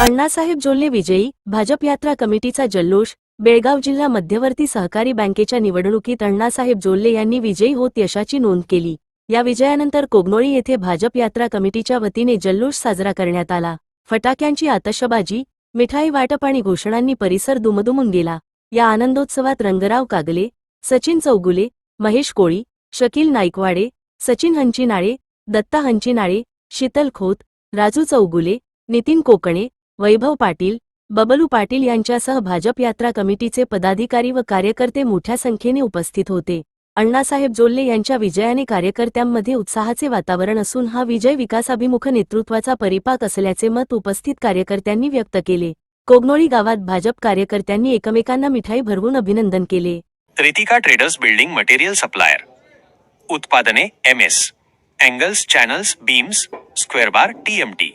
अण्णासाहेब जोल्ले विजयी भाजप यात्रा कमिटीचा जल्लोष बेळगाव जिल्हा मध्यवर्ती सहकारी बँकेच्या निवडणुकीत अण्णासाहेब जोल्ले यांनी विजयी होत यशाची नोंद केली. या विजयानंतर कोगनोळी येथे भाजप यात्रा कमिटीच्या वतीने जल्लोष साजरा करण्यात आला. फटाक्यांची आतषबाजी मिठाई वाटप आणि घोषणांनी परिसर दुमदुमून गेला. या आनंदोत्सवात रंगराव कागले सचिन चौगुले महेश कोळी शकील नाईकवाडे सचिन हंचिनाळे दत्ता हंचिनाळे शीतल खोत राजू चौगुले नितीन कोकणे वैभव पाटील बबलू पाटील यांच्यासह भाजप यात्रा कमिटीचे पदाधिकारी व कार्यकर्ते मोठ्या संख्येने उपस्थित होते. अण्णासाहेब जोल्ले यांच्या विजयाने कार्यकर्त्यांमध्ये उत्साहाचे वातावरण असून हा विजय विकासाभिमुख नेतृत्वाचा परिपाक असल्याचे मत उपस्थित कार्यकर्त्यांनी व्यक्त केले. कोगनोळी गावात भाजप कार्यकर्त्यांनी एकमेकांना मिठाई भरवून अभिनंदन केले. Ritika traders building material supplier. उत्पादने M S. Angles channels beams square bar TMT